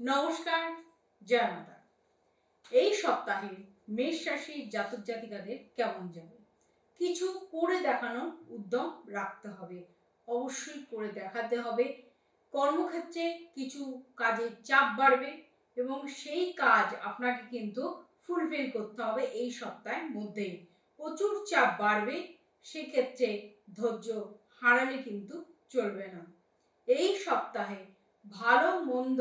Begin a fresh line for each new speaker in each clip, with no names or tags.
নমস্কার, জয় মাতা। এই সপ্তাহে মেষ রাশির জাতক জাতিকাদের কেমন যাবে? কিছু করে দেখানোর উদ্যম রাখতে হবে, অবশ্যই করে দেখাতে হবে। কর্মক্ষেত্রে কিছু কাজের চাপ বাড়বে এবং সেই কাজ আপনাকে কিন্তু ফুলফিল করতে হবে এই সপ্তাহের মধ্যেই। প্রচুর চাপ বাড়বে, সেক্ষেত্রে ধৈর্য হারালে কিন্তু চলবে না। এই সপ্তাহে ভালো মন্দ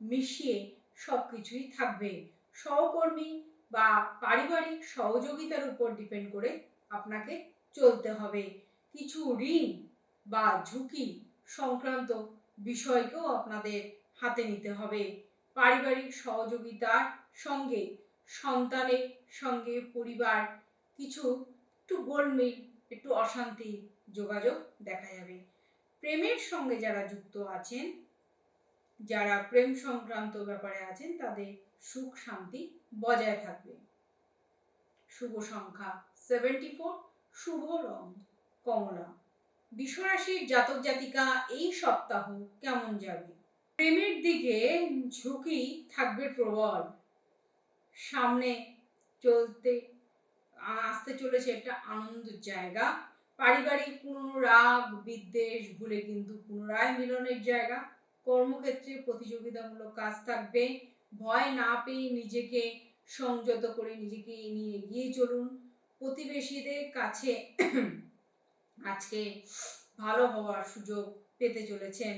মিশিয়ে সব কিছুই থাকবে। সহকর্মী বা পারিবারিক সহযোগিতার উপর ডিপেন্ড করে আপনাকে চলতে হবে। কিছু ঋণ বা ঝুঁকি সংক্রান্ত বিষয়কেও আপনাদের হাতে নিতে হবে। পারিবারিক সহযোগিতার সঙ্গে, সন্তানের সঙ্গে, পরিবার, কিছু, একটু গোলমেল, একটু অশান্তি যোগাযোগ দেখা যাবে। প্রেমের সঙ্গে যারা যুক্ত আছেন যারা প্রেম সংক্রান্ত ব্যাপারে আছেন, তাদের সুখ শান্তি বজায় থাকবে। শুভ সংখ্যা সেভেন্টি ফোর শুভ রং কমলা। বিশ্বরাশির জাতক জাতিকা এই সপ্তাহ কেমন যাবে? প্রেমের দিকে ঝুঁকি থাকবে প্রবল। সামনে চলতে, আসতে চলেছে একটা আনন্দের জায়গা। পারিবারিক পুরনো রাগ বিদ্বেষ ভুলে কিন্তু পুনরায় মিলনের জায়গা। কর্মক্ষেত্রে প্রতিযোগিতামূলক কাজ থাকবে। ভয় না পেয়ে নিজেকে সংযত করে নিজেকে নিয়ে এগিয়ে চলুন। প্রতিবেশীদের কাছে আজকে ভালো হওয়ার সুযোগ পেতে চলেছেন।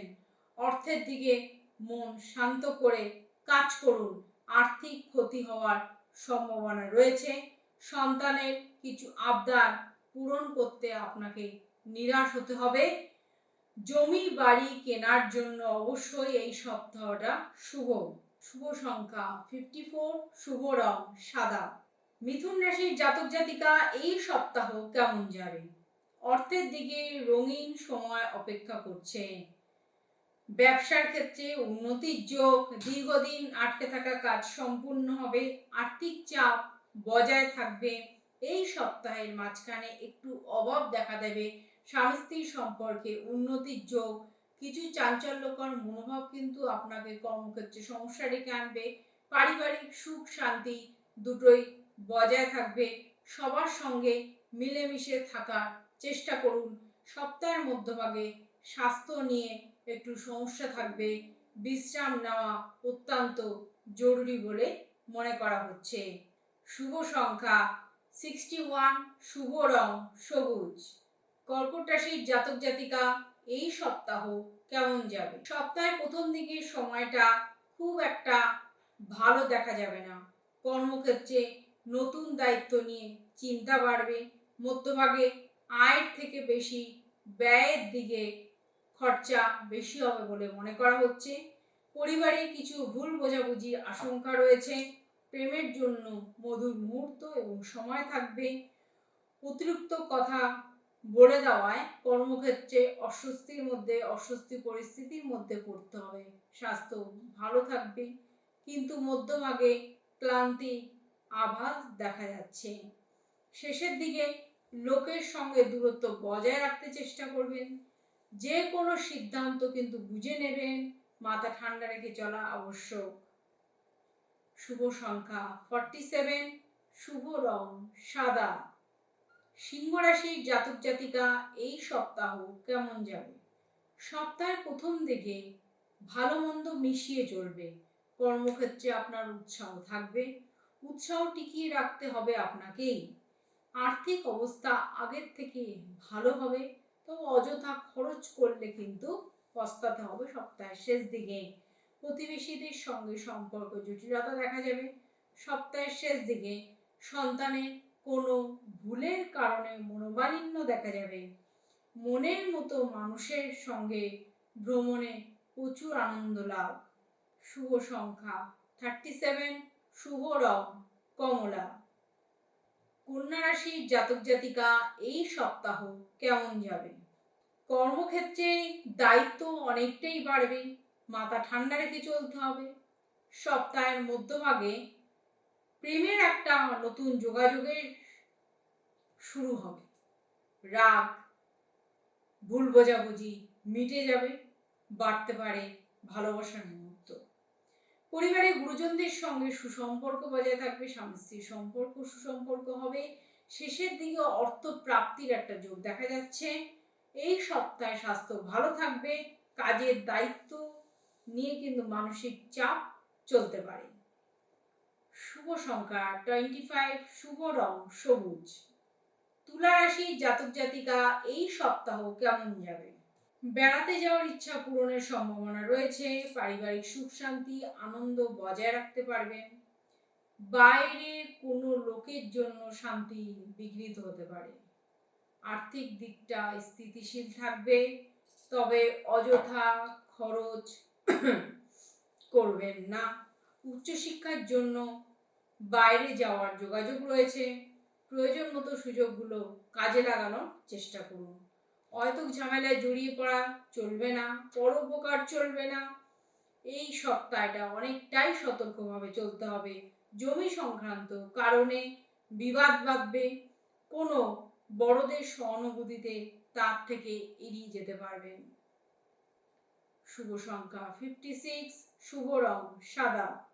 অর্থের দিকে মন শান্ত করে কাজ করুন। আর্থিক ক্ষতি হওয়ার সম্ভাবনা রয়েছে। সন্তানের কিছু আবদার পূরণ করতে আপনাকে নিরাশ হতে হবে। জমি বাড়ি কেনার জন্য অবশ্যই এই সপ্তাহটা শুভ শুভ সংখ্যা। ফিফটি ফোর শুভ রং, সাদা। মিথুন রাশির জাতক জাতিকা, এই সপ্তাহ কেমন যাবে? অর্থের দিকে রঙিন সময় অপেক্ষা করছে। ব্যবসার ক্ষেত্রে উন্নতির যোগ, দীর্ঘদিন আটকে থাকা কাজ সম্পূর্ণ হবে, আর্থিক চাপ বজায় থাকবে। এই সপ্তাহের মাঝখানে একটু অভাব দেখা দেবে স্বামী স্ত্রীর সম্পর্কে উন্নতির যোগ, কিছু চাঞ্চল্যকর মনোভাব কিন্তু আপনাকে কর্মক্ষেত্রে সমস্যা ডেকে আনবে। পারিবারিক সুখ, শান্তি দুটোই বজায় থাকবে। সবার সঙ্গে মিলেমিশে থাকার চেষ্টা করুন। সপ্তাহের মধ্যভাগে স্বাস্থ্য নিয়ে একটু সমস্যা থাকবে। বিশ্রাম নেওয়া অত্যন্ত জরুরি বলে মনে করা হচ্ছে। শুভ সংখ্যা, সিক্সটি ওয়ান, শুভ রং, সবুজ। কর্কট রাশির জাতক জাতিকা, এই সপ্তাহ কেমন যাবে? সপ্তাহের প্রথম দিকের সময়টা খুব একটা ভালো দেখা যাবে না। কর্মক্ষেত্রে নতুন দায়িত্ব নিয়ে চিন্তা বাড়বে। মধ্যভাগে আয়ের থেকে বেশি ব্যয়ের দিকে খরচা বেশি হবে বলে মনে করা হচ্ছে। পরিবারে কিছু ভুল বোঝাবুঝি আশঙ্কা রয়েছে। প্রেমের জন্য মধুর মুহূর্ত এবং সময় থাকবে। অতিরিক্ত কথা বলে দেওয়ায় কর্মক্ষেত্রে অস্বস্তির মধ্যে, অস্বস্তি পরিস্থিতির মধ্যে পড়তে হবে। স্বাস্থ্য ভালো থাকবে, কিন্তু মধ্যভাগে ক্লান্তি, আভাস দেখা যাচ্ছে। শেষের দিকে লোকের সঙ্গে দূরত্ব বজায় রাখতে চেষ্টা করবেন। যে কোনো সিদ্ধান্ত কিন্তু বুঝে নেবেন। মাথা ঠান্ডা রেখে চলা আবশ্যক। শুভ সংখ্যা ফর্টি সেভেন শুভ রং সাদা। সিংহ রাশির জাতক জাতিকা এই সপ্তাহ কেমন যাবে? সপ্তাহের প্রথম দিকে ভালো মন্দ মিশিয়ে চলবে। কর্মক্ষেত্রে আপনার উৎসাহ থাকবে। উৎসাহ টিকিয়ে রাখতে হবে আপনাকেই। আর্থিক অবস্থা আগের থেকে ভালো হবে, তো অযথা খরচ করলে কিন্তু পস্তাতে হবে সপ্তাহের শেষ দিকে। প্রতিবেশীদের সঙ্গে সম্পর্ক জটিলতা দেখা যাবে। সপ্তাহের শেষ দিকে সন্তানের কোনো ভুলের কারণে মনোমালিন্য দেখা যাবে। মনের মতো মানুষের সঙ্গে ভ্রমণে প্রচুর আনন্দ লাভ। শুভ সংখ্যা থার্টি সেভেন শুভ রং, কমলা। কন্যা রাশির জাতক জাতিকা, এই সপ্তাহ কেমন যাবে? কর্মক্ষেত্রে দায়িত্ব অনেকটাই বাড়বে, মাথা ঠান্ডা রেখে চলতে হবে। সপ্তাহের মধ্যভাগে প্রেমের একটা নতুন যোগাযোগের শুরু হবে। রাগ, ভুল বোঝাবুঝি মিটে যাবে, বাড়তে পারে ভালোবাসার মুহূর্ত। পরিবারের গুরুজনদের সঙ্গে সুসম্পর্ক বজায় থাকবে, স্বামী স্ত্রীর সম্পর্ক সুসম্পর্ক হবে। শেষের দিকে অর্থ প্রাপ্তির একটা যোগ দেখা যাচ্ছে। এই সপ্তাহে স্বাস্থ্য ভালো থাকবে, কাজের দায়িত্ব নিয়ে কিন্তু মানসিক চাপ চলতে পারে। শুভ সংখ্যা টোয়েন্টি ফাইভ শুভ রং সবুজ। তুলা রাশির জাতক জাতিকা, এই সপ্তাহ কেমন যাবে? বেড়াতে যাওয়ার ইচ্ছা পূরণের সম্ভাবনা রয়েছে, পারিবারিক সুখ শান্তি, আনন্দ বজায় রাখতে পারবেন। বাইরে কোনো লোকের জন্য শান্তি বিঘ্নিত হতে পারে। আর্থিক দিকটা স্থিতিশীল থাকবে, তবে অযথা খরচ করবেন না। উচ্চশিক্ষার জন্য বাইরে যাওয়ার যোগাযোগ রয়েছে। প্রয়োজন মতো সুযোগগুলো কাজে লাগানোর চেষ্টা করুন। হয়তো ঝামেলায় জড়িয়ে পড়া চলবে না পরোপকার চলবে না। এই সপ্তাহটা অনেকটাই সতর্কভাবে চলতে হবে। জমি সংক্রান্ত কারণে বিবাদ বাঁধবে। কোনো বড়দের সহানুভূতিতে তার থেকে এড়িয়ে যেতে পারবেন। শুভ সংখ্যা ফিফটি সিক্স শুভ রং, সাদা।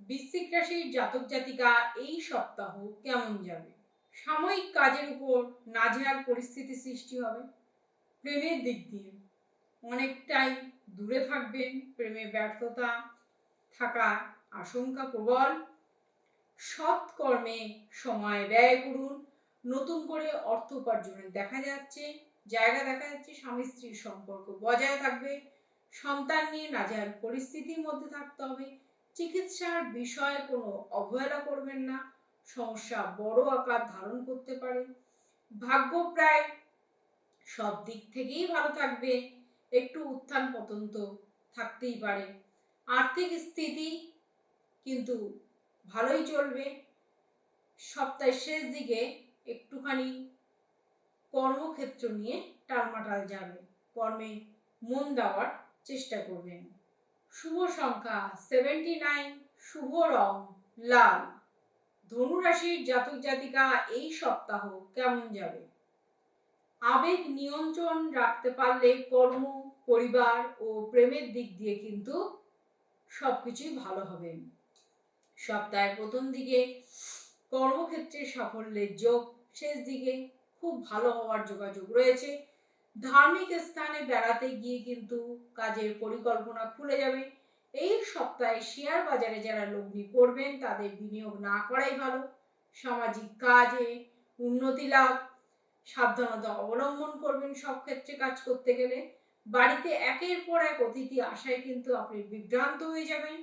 বৃশ্চিক রাশির জাতক জাতিকা এই সপ্তাহ কেমন যাবে? সাময়িক কাজের উপর নাজেহাল পরিস্থিতি সৃষ্টি হবে। প্রেমের দিক দিয়ে অনেকটাই দূরে থাকবেন। প্রেমে ব্যর্থতা থাকা আশঙ্কা প্রবল। সৎ কর্মে সময় ব্যয় করুন। নতুন করে অর্থ উপার্জনের দেখা যাচ্ছে। জায়গা দেখা যাচ্ছে স্বামী স্ত্রীর সম্পর্ক বজায় থাকবে। সন্তান নিয়ে নাজার পরিস্থিতির মধ্যে থাকতে হবে। চিকিৎসার বিষয়ে কোনো অবহেলা করবেন না, সমস্যা বড় আকার ধারণ করতে পারে। ভাগ্য প্রায় সব দিক থেকেই ভালো থাকবে, একটু উত্থান পতন তো থাকতেই পারে। আর্থিক স্থিতি কিন্তু ভালোই চলবে। সপ্তাহের শেষ দিকে একটুখানি কর্মক্ষেত্র নিয়ে টালমাটাল যাবে। কর্মে মন দেওয়ার চেষ্টা করবেন। শুভ সংখ্যা সেভেন্টি নাইন শুভ রং, লাল। ধনুরাশির জাতক জাতিকা এই সপ্তাহ কেমন যাবে? আবেগ নিয়ন্ত্রণ রাখতে পারলে কর্ম, পরিবার ও প্রেমের দিক দিয়ে কিন্তু সবকিছুই ভালো হবে। সপ্তাহের প্রথম দিকে কর্মক্ষেত্রে সাফল্যের যোগ, শেষ দিকে খুব ভালো হওয়ার যোগাযোগ রয়েছে। ধার্মিক স্থানে বেড়াতে গিয়ে কিন্তু কাজের পরিকল্পনা খুলে যাবে। এই সপ্তাহে শেয়ার বাজারে যারা লগ্নি করবেন, তাদের বিনিয়োগ না করাই ভালো। সামাজিক কাজে উন্নতি লাভ, সাবধানতা অবলম্বন করবেন সব ক্ষেত্রে কাজ করতে গেলে। বাড়িতে একের পর এক অতিথি আসায় কিন্তু আপনি বিভ্রান্ত হয়ে যাবেন।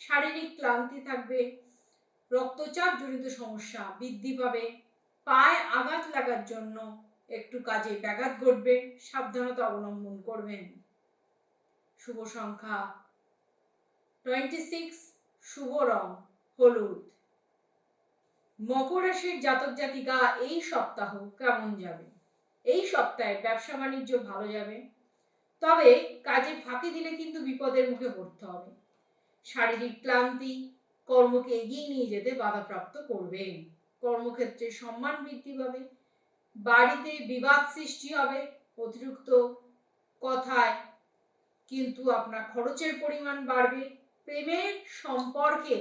শারীরিক ক্লান্তি থাকবে, রক্তচাপ জনিত সমস্যা বৃদ্ধি পাবে, পায়ে আঘাত লাগার জন্য একটু কাজে ব্যাঘাত ঘটবে, সাবধানতা অবলম্বন করবেন। শুভ সংখ্যা টোয়েন্টি সিক্স শুভ রং, হলুদ। মকর রাশির জাতক জাতিকা এই সপ্তাহ কেমন যাবে? এই সপ্তাহে ব্যবসা বাণিজ্য ভালো যাবে, তবে কাজে ফাঁকি দিলে কিন্তু বিপদের মুখে পড়তে হবে। শারীরিক ক্লান্তি কর্মকে এগিয়ে নিয়ে যেতে বাধাপ্রাপ্ত করবেন। কর্মক্ষেত্রে সম্মান বৃদ্ধি পাবে বাড়িতে বিবাদ সৃষ্টি হবে অতিরিক্ত কথায়, কিন্তু আপনার খরচের পরিমাণ বাড়বে। প্রেমের সম্পর্কে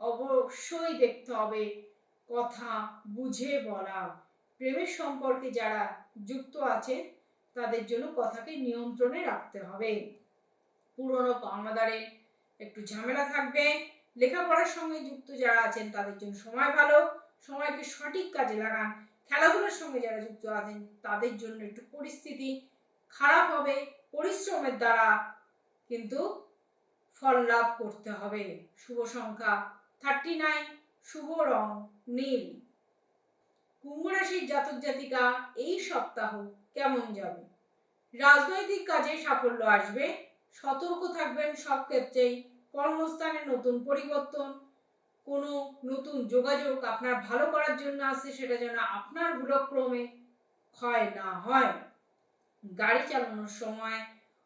অবশ্যই দেখতে হবে, কথা বুঝে বলা। প্রেমের সম্পর্কে যারা যুক্ত আছে তাদের জন্য কথাকে নিয়ন্ত্রণে রাখতে হবে। পুরনো পাওনাদারে একটু ঝামেলা থাকবে। লেখাপড়ার সঙ্গে যুক্ত যারা আছেন, তাদের জন্য সময় ভালো। সময়কে সঠিক কাজে লাগান। খেলাধুলার সঙ্গে যারা যুক্ত আছেন, তাদের জন্য একটু পরিস্থিতি খারাপ হবে, পরিশ্রমের দ্বারা কিন্তু ফল লাভ করতে হবে। শুভ সংখ্যা থার্টি নাইন শুভ রং নীল। কুম্ভ রাশির জাতক জাতিকা এই সপ্তাহ কেমন যাবে? রাজনৈতিক কাজে সাফল্য আসবে, সতর্ক থাকবেন সব ক্ষেত্রেই, কর্মস্থানে নতুন পরিবর্তন কোনো নতুন যোগাযোগ আপনার ভালো করার জন্য আসে সেটা যেন আপনার ভুলক্রমে ক্ষয় না হয়। গাড়ি চালানোর সময়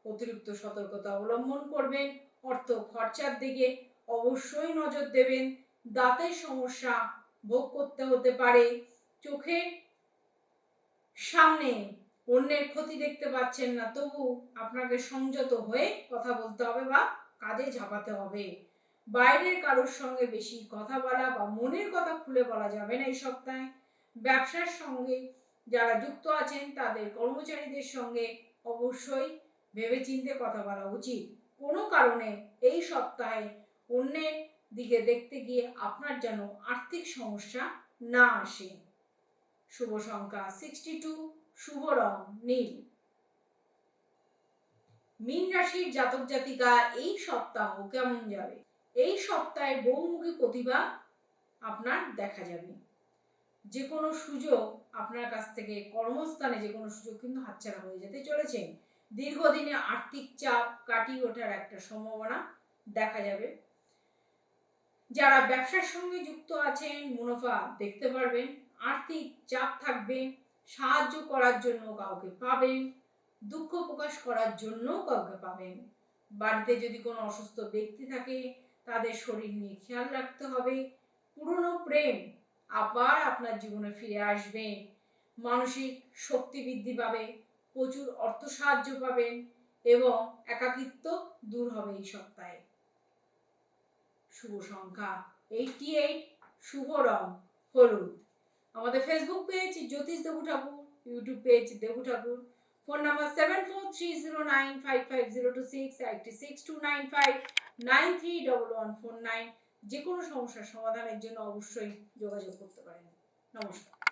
অতিরিক্ত সতর্কতা অবলম্বন করবেন, অর্থ খরচার দিকে অবশ্যই নজর দেবেন। দাঁতের সমস্যা ভোগ করতে হতে পারে, চোখে সামনে অন্যের ক্ষতি দেখতে পাচ্ছেন না, তবু আপনাকে সংযত হয়ে কথা বলতে হবে বা কাজে ঝাঁপাতে হবে। বাইরের কারোর সঙ্গে বেশি কথা বলা বা মনের কথা খুলে বলা যাবে না এই সপ্তাহে। ব্যবসার সঙ্গে যারা যুক্ত আছেন, তাদের কর্মচারীদের সঙ্গে অবশ্যই ভেবেচিন্তে কথা বলা উচিত। কোনো কারণে এই সপ্তাহে অন্যের দিকে দেখতে গিয়ে আপনার যেন আর্থিক সমস্যা না আসে। শুভ সংখ্যা সিক্সটি টু শুভ রং, নীল। মীন রাশির জাতক জাতিকা এই সপ্তাহ কেমন যাবে? এই সপ্তাহে বহুমুখী প্রতিভা আপনার দেখা যাবে। যে কোনো সুযোগ আপনার কাছ থেকে, কর্মস্থানে যে কোনো সুযোগ কিন্তু হাতছাড়া হয়ে যেতে চলেছে। দীর্ঘদিনে আর্থিক চাপ কাটিয়ে ওঠার একটা সম্ভাবনা দেখা যাবে। যারা ব্যবসার সঙ্গে যুক্ত আছেন, মুনাফা দেখতে পারবেন। আর্থিক চাপ থাকবে, সাহায্য করার জন্য কাউকে পাবেন, দুঃখ প্রকাশ করার জন্য কাউকে পাবেন। বাড়িতে যদি কোনো অসুস্থ ব্যক্তি থাকে তাদের শরীর নিয়ে খেয়াল রাখতে হবে। পুরনো প্রেম আবার আপনার জীবনে ফিরে আসবে। মানসিক শক্তি বৃদ্ধি পাবে, প্রচুর অর্থ সাহায্য পাবেন এবং একাকিত্ব দূর হবে এই সপ্তাহে। শুভ সংখ্যা এইটি এইট শুভ রং, হলুদ। আমাদের Facebook page Jyotish Debu Thakur YouTube page Debu Thakur. Phone number seven four three zero nine five five zero two six eighty six two nine five nine three double one four nine যে কোনো সমস্যার সমাধানের জন্য অবশ্যই যোগাযোগ করতে পারেন। নমস্কার।